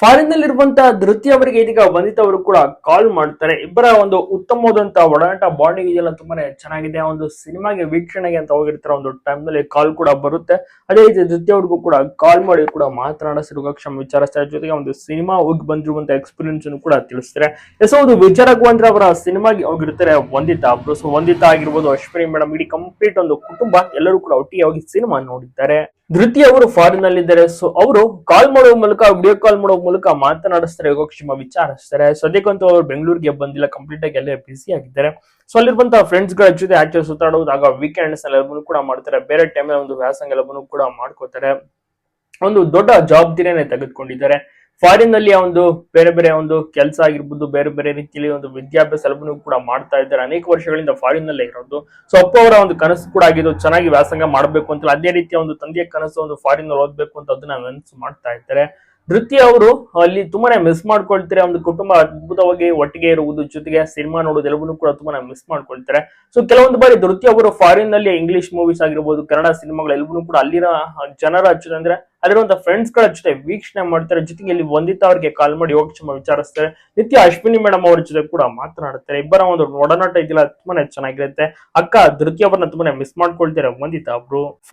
Foreign ನಲ್ಲಿರುವಂತಹ Dhriti ಅವರಿಗೆ ಇದೀಗ ವಂದಿತ ಅವರು ಕೂಡ ಕಾಲ್ ಮಾಡ್ತಾರೆ ಇಬ್ಬರ ಒಂದು ಉತ್ತಮವಾದಂತಹ ಒಡನಾಟ ಬಾಂಡಿಂಗ್ ಇದೆಲ್ಲ ತುಂಬಾನೇ ಚೆನ್ನಾಗಿದೆ. ಒಂದು ಸಿನಿಮಾಗೆ ವೀಕ್ಷಣೆಗೆ ಅಂತ ಹೋಗಿರ್ತಾರೆ. ಒಂದು ಟೈಮ್ನಲ್ಲಿ ಕಾಲ್ ಕೂಡ ಬರುತ್ತೆ. ಅದೇ ರೀತಿ ಧೃತಿ ಅವ್ರಿಗೂ ಕೂಡ ಕಾಲ್ ಮಾಡಿ ಕೂಡ ಮಾತನಾಡ ಸಿರುಗಕ್ಷಮ ವಿಚಾರಿಸ್ತಾರೆ ಜೊತೆಗೆ ಒಂದು ಸಿನಿಮಾ ಹೋಗಿ ಬಂದಿರುವಂತಹ ಎಕ್ಸ್ಪೀರಿಯನ್ಸ್ ಕೂಡ ತಿಳಿಸ್ತಾರೆ. ಎಸ್ ಒಂದು ವಿಚಾರಕ್ಕೂ ಅಂದ್ರೆ ಅವರ ಸಿನಿಮಾಗೆ ಹೋಗಿರ್ತಾರೆ. ವಂದಿತ ಅವರು. ಸೊ ವಂದಿತ ಆಗಿರ್ಬೋದು ಅಶ್ವಿನಿ ಮೇಡಮ್. ಇಡೀ ಕಂಪ್ಲೀಟ್ ಒಂದು ಕುಟುಂಬ ಎಲ್ಲರೂ ಕೂಡ ಒಟ್ಟಿಗೆ ಹೋಗಿ ಸಿನಿಮಾ ನೋಡಿದ್ದಾರೆ. ಧೃತಿ ಅವರು ಫಾರಿನ್ ನಲ್ಲಿದ್ದಾರೆ. ಸೊ ಅವರು ಕಾಲ್ ಮಾಡುವ ಮೂಲಕ ವಿಡಿಯೋ ಕಾಲ್ ಮಾಡೋ ಮೂಲಕ ಮಾತನಾಡಿಸ್ತಾರೆ. ಯೋಗಕ್ಷೇಮ ವಿಚಾರಿಸ್ತಾರೆ. ಸದ್ಯಕ್ಕಂತೂ ಅವರು ಬೆಂಗಳೂರಿಗೆ ಬಂದಿಲ್ಲ. ಕಂಪ್ಲೀಟ್ ಆಗಿ ಅಲ್ಲೇ ಬಿಸಿ ಆಗಿದ್ದಾರೆ. ಸೊ ಅಲ್ಲಿರುವಂತಹ ಫ್ರೆಂಡ್ಸ್ಗಳ ಜೊತೆ ಆಚೆ ಸುತ್ತಾಡೋದು ಆಗ ವೀಕೆಂಡ್ಸ್ ಎಲ್ಲವನ್ನು ಕೂಡ ಮಾಡ್ತಾರೆ. ಬೇರೆ ಟೈಮ್ ಒಂದು ವ್ಯಾಸಂಗ ಎಲ್ಲವನ್ನು ಕೂಡ ಮಾಡ್ಕೋತಾರೆ. ಒಂದು ದೊಡ್ಡ ಜವಾಬ್ದಾರಿಯನ್ನೇ ತೆಗೆದುಕೊಂಡಿದ್ದಾರೆ. ಫಾರಿನ್ನಲ್ಲಿ ಒಂದು ಬೇರೆ ಬೇರೆ ಒಂದು ಕೆಲಸ ಆಗಿರ್ಬೋದು, ಬೇರೆ ಬೇರೆ ರೀತಿಯಲ್ಲಿ ಒಂದು ವಿದ್ಯಾಭ್ಯಾಸ ಎಲ್ಲವನ್ನೂ ಕೂಡ ಮಾಡ್ತಾ ಇದ್ದಾರೆ. ಅನೇಕ ವರ್ಷಗಳಿಂದ ಫಾರಿನ್ ನಲ್ಲೇ ಇರೋದು. ಸೊ ಅಪ್ಪ ಅವರ ಒಂದು ಕನಸು ಕೂಡ ಆಗಿದ್ದು ಚೆನ್ನಾಗಿ ವ್ಯಾಸಂಗ ಮಾಡಬೇಕು ಅಂತ ಅದೇ ರೀತಿಯ ಒಂದು ತಂದೆಯ ಕನಸು ಒಂದು ಫಾರಿನ್ನಲ್ಲಿ ಓದ್ಬೇಕು ಅಂತ ಅದನ್ನ ಮನಸ್ಸು ಮಾಡ್ತಾ ಇದ್ದಾರೆ. ನೃತ್ಯ ಅವರು ಅಲ್ಲಿ ತುಂಬಾನೇ ಮಿಸ್ ಮಾಡ್ಕೊಳ್ತಾರೆ. ಒಂದು ಕುಟುಂಬ ಅದ್ಭುತವಾಗಿ ಒಟ್ಟಿಗೆ ಇರುವುದು, ಜೊತೆಗೆ ಸಿನಿಮಾ ನೋಡೋದು ಎಲ್ಲವನ್ನೂ ಕೂಡ ತುಂಬಾನೇ ಮಿಸ್ ಮಾಡ್ಕೊಳ್ತಾರೆ. ಸೊ ಕೆಲವೊಂದು ಬಾರಿ ನೃತ್ಯ ಅವರು ಫಾರಿನ್ನಲ್ಲಿ ಇಂಗ್ಲಿಷ್ ಮೂವೀಸ್ ಆಗಿರ್ಬೋದು, ಕನ್ನಡ ಸಿನಿಮಾಗಳು ಎಲ್ಲವನ್ನೂ ಕೂಡ ಅಲ್ಲಿನ ಜನರ ಹಚ್ಚೋದು ಅಂದ್ರೆ ಅಲ್ಲಿರುವಂತ ಫ್ರೆಂಡ್ಸ್ಗಳ ಜೊತೆ ವೀಕ್ಷಣೆ ಮಾಡ್ತಾರೆ. ಜೊತೆಗೆ ಇಲ್ಲಿ ವಂದಿತಾ ಅವರಿಗೆ ಕಾಲ್ ಮಾಡಿ ಯೋಗಕ್ಷೇಮ ವಿಚಾರಿಸ್ತಾರೆ. ನಿತ್ಯ ಅಶ್ವಿನಿ ಮೇಡಮ್ ಅವ್ರ ಜೊತೆ ಕೂಡ ಮಾತನಾಡ್ತಾರೆ. ಇಬ್ಬರ ಒಂದು ಒಡನಾಟ ಇದೆಯಲ್ಲ ತುಂಬಾನೇ ಚೆನ್ನಾಗಿರುತ್ತೆ. ಅಕ್ಕ, ಧೃತಿ ಅವರನ್ನ ತುಂಬಾನೇ ಮಿಸ್ ಮಾಡ್ಕೊಳ್ತಾರೆ ವಂದಿತಾ ಅವರು?